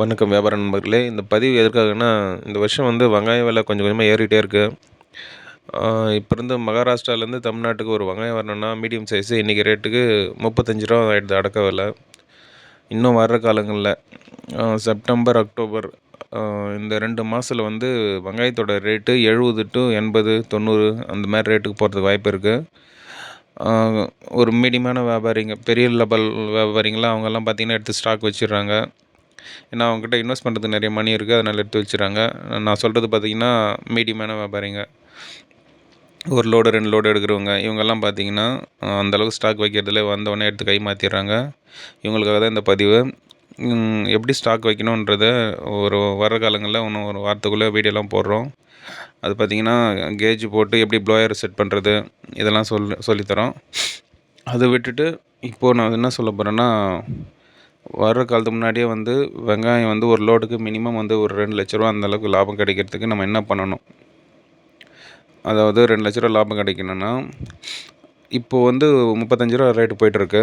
வணக்கம் வியாபார நண்பர்களே இந்த பதிவு எதற்காகன்னா இந்த வருஷம் வந்து வெங்காய விலை கொஞ்சம் கொஞ்சமாக ஏறிட்டே இருக்குது இப்போ இருந்து மகாராஷ்டிராலேருந்து தமிழ்நாட்டுக்கு ஒரு வெங்காயம் வரணும்னா மீடியம் சைஸு இன்றைக்கி ரேட்டுக்கு முப்பத்தஞ்சு ரூபா ஆகிடுது அடக்க விலை. இன்னும் வர்ற காலங்களில் செப்டம்பர் அக்டோபர் இந்த ரெண்டு மாதத்தில் வந்து வெங்காயத்தோட ரேட்டு எழுபது டு எண்பது தொண்ணூறு அந்த மாதிரி ரேட்டுக்கு போகிறதுக்கு வாய்ப்பு இருக்குது ஒரு மீடியமான வியாபாரிங்க பெரிய லெவல் வியாபாரிங்களாம் அவங்கெல்லாம் பார்த்திங்கன்னா எடுத்து ஸ்டாக் வச்சிடுறாங்க. ஏன்னா அவங்ககிட்ட இன்வெஸ்ட் பண்ணுறதுக்கு நிறைய மணி இருக்குது அதனால் எடுத்து வச்சுறாங்க நான் சொல்கிறது பார்த்திங்கன்னா மீடியமான வியாபாரிங்க. ஒரு லோடு ரெண்டு லோடு எடுக்கிறவங்க. இவங்கெல்லாம் பார்த்திங்கன்னா அந்தளவுக்கு ஸ்டாக் வைக்கிறதுல வந்தவொடனே எடுத்து கை மாற்றிடுறாங்க இவங்களுக்காக தான் இந்த பதிவு. எப்படி ஸ்டாக் வைக்கணுன்றத ஒரு வர காலங்களில் இன்னும் ஒரு வாரத்துக்குள்ளே வீடியோலாம் போடுறோம். அது பார்த்திங்கன்னா கேஜ் போட்டு எப்படி ப்ளோயர் செட் பண்ணுறது இதெல்லாம் சொல் சொல்லித்தரோம். அதை விட்டுட்டு இப்போது நான் என்ன சொல்ல போகிறேன்னா வர்ற காலத்துக்கு முன்னாடியே வந்து வெங்காயம் வந்து ஒரு லோடுக்கு மினிமம் வந்து ஒரு ரெண்டு லட்ச ரூபா அந்தளவுக்கு லாபம் கிடைக்கிறதுக்கு நம்ம என்ன பண்ணணும்? அதாவது ரெண்டு லட்ச ரூபா லாபம் கிடைக்கணும்னா இப்போது வந்து முப்பத்தஞ்சு ரூபா ரேட்டு போயிட்டுருக்கு.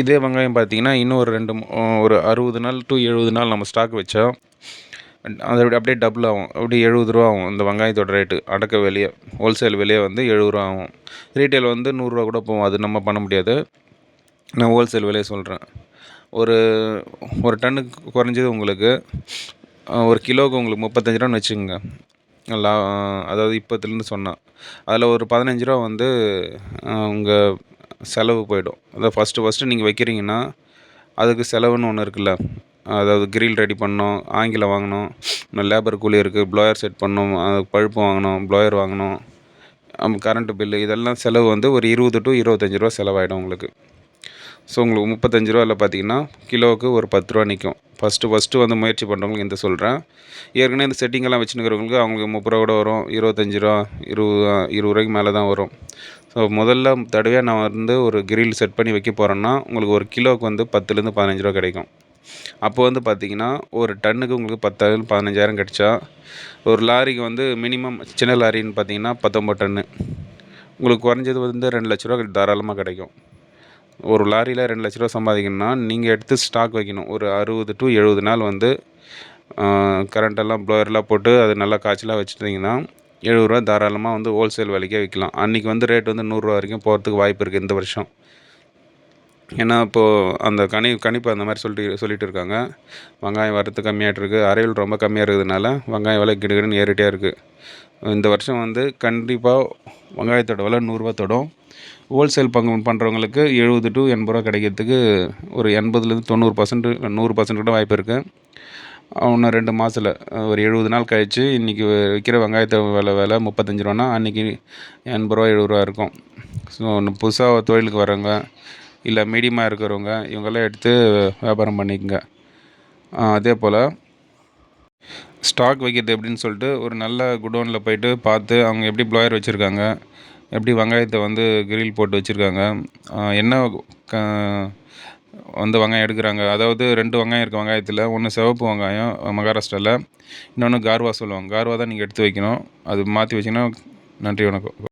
இதே வெங்காயம் பார்த்தீங்கன்னா இன்னும் ஒரு ரெண்டு ஒரு அறுபது நாள் டு எழுபது நாள் நம்ம ஸ்டாக் வச்சா அதை அப்படியே டபுள் ஆகும். அப்படியே எழுபது ரூபா ஆகும் இந்த வெங்காயத்தோட ரேட்டு அடக்க விலையே ஹோல்சேல் விலையே வந்து எழுபது ரூபா ஆகும். ரீட்டைல் வந்து நூறுரூவா கூட போகும். அது நம்ம பண்ண முடியாது. நான் ஹோல்சேல் விலையை சொல்கிறேன் ஒரு ஒரு டன்னுக்கு குறைஞ்சது உங்களுக்கு ஒரு கிலோவுக்கு உங்களுக்கு முப்பத்தஞ்சு ரூபான்னு வச்சுக்கோங்க. லா அதாவது இப்போத்துலேருந்து சொன்னால் அதில் ஒரு பதினஞ்சு ரூபா வந்து உங்கள் செலவு போயிடும். அதான் ஃபஸ்ட்டு ஃபஸ்ட்டு நீங்கள் வைக்கிறீங்கன்னா அதுக்கு செலவுன்னு ஒன்று இருக்குல்ல. அதாவது கிரில் ரெடி பண்ணணும் ஆங்கிலம் வாங்கணும் இன்னும் லேபர் கூலி இருக்குது ப்ளோயர் செட் பண்ணணும் அது பழுப்பு வாங்கணும் ப்ளோயர் வாங்கணும் கரண்ட்டு பில்லு இதெல்லாம் செலவு வந்து ஒரு இருபது டு இருபத்தஞ்சி ரூபா செலவாயிடும் உங்களுக்கு. ஸோ உங்களுக்கு முப்பத்தஞ்சு ரூபாவில் பார்த்தீங்கன்னா கிலோவுக்கு ஒரு பத்து ரூபா நிற்கும் ஃபஸ்ட்டு ஃபஸ்ட்டு வந்து முயற்சி பண்ணுறவங்களுக்கு இந்த சொல்கிறேன் ஏற்கனவே இந்த செட்டிங்கெல்லாம் வச்சுருக்கிறவங்களுக்கு அவங்களுக்கு முப்பது ரூபா கூட வரும். இருபத்தஞ்சி ரூபா இருபது இருபது ரூபாய்க்கு மேலே தான் வரும். ஸோ முதல்ல தடவையாக நான் வந்து ஒரு கிரில் செட் பண்ணி வைக்க போகிறேன்னா உங்களுக்கு ஒரு கிலோவுக்கு வந்து பத்துலேருந்து பதினஞ்சு ரூபா கிடைக்கும். அப்போ வந்து பார்த்திங்கன்னா ஒரு டன்னுக்கு உங்களுக்கு பத்தாயிரம் பதினஞ்சாயிரம் கிடச்சா ஒரு லாரிக்கு வந்து மினிமம் சின்ன லாரின்னு பார்த்தீங்கன்னா பத்தொம்பது டன்னு. உங்களுக்கு குறைஞ்சது வந்து ரெண்டு லட்ச ரூபா தாராளமாக கிடைக்கும். ஒரு லாரியில் ரெண்டு லட்ச ரூபா சம்பாதிக்கணும்னா நீங்கள் எடுத்து ஸ்டாக் வைக்கணும். ஒரு அறுபது டு எழுபது நாள் வந்து கரண்ட்டெல்லாம் ப்ளோயர்லாம் போட்டு அது நல்லா காய்ச்சலாக வச்சுட்டிங்கன்னா எழுபதுரூவா தாராளமாக வந்து ஹோல்சேல் விலைக்கே விற்கலாம். அன்றைக்கி வந்து ரேட் வந்து நூறுரூவா வரைக்கும் போகிறதுக்கு வாய்ப்பு இருக்குது இந்த வருஷம். ஏன்னா இப்போது அந்த கணி கணிப்பு அந்த மாதிரி சொல்லிட்டு சொல்லிட்டு இருக்காங்க. வெங்காயம் வரத்து கம்மியாகிட்டு இருக்குது அரைவில் ரொம்ப கம்மியாக இருக்கிறதுனால வெங்காயம் விலை கிடுகிடுன்னு ஏறிட்டே இருக்குது இந்த வருஷம் வந்து கண்டிப்பாக வெங்காயத்தோட விலை நூறுரூவா தொடும். ஹோல்சேல் பங்கு பண்ணுறவங்களுக்கு எழுபது டு எண்பது ரூபா கிடைக்கிறதுக்கு ஒரு எண்பதுலேருந்து தொண்ணூறு பர்சன்ட் நூறு பர்சன்ட் கூட வாய்ப்பு இருக்குது இன்னும் ரெண்டு மாதத்தில் ஒரு எழுபது நாள் கழித்து இன்றைக்கி விற்கிற வெங்காயத்தை விலை விலை முப்பத்தஞ்சு ரூபான்னா அன்றைக்கி எண்பது ரூபா எழுபது ரூபா இருக்கும். ஸோ ஒன்று புதுசாக தொழிலுக்கு வரவங்க இல்லை மீடியமாக இருக்கிறவங்க இவங்கெல்லாம் எடுத்து வியாபாரம் பண்ணிக்கோங்க. அதே போல் ஸ்டாக் வைக்கிறது எப்படின்னு சொல்லிட்டு ஒரு நல்ல குடோனில் போயிட்டு பார்த்து அவங்க எப்படி ப்ளாயர் வச்சுருக்காங்க எப்படி வெங்காயத்தை வந்து கிரில் போட்டு வச்சுருக்காங்க என்ன க வந்து வெங்காயம் எடுக்கிறாங்க. அதாவது ரெண்டு வெங்காயம் இருக்குது வெங்காயத்தில் ஒன்று சிவப்பு வெங்காயம் மகாராஷ்டிராவில் இன்னொன்று கார்வா சொல்லுவாங்க. கார்வா தான் நீங்கள் எடுத்து வைக்கணும். அது மாற்றி வச்சிங்கன்னா நன்றி வணக்கம்.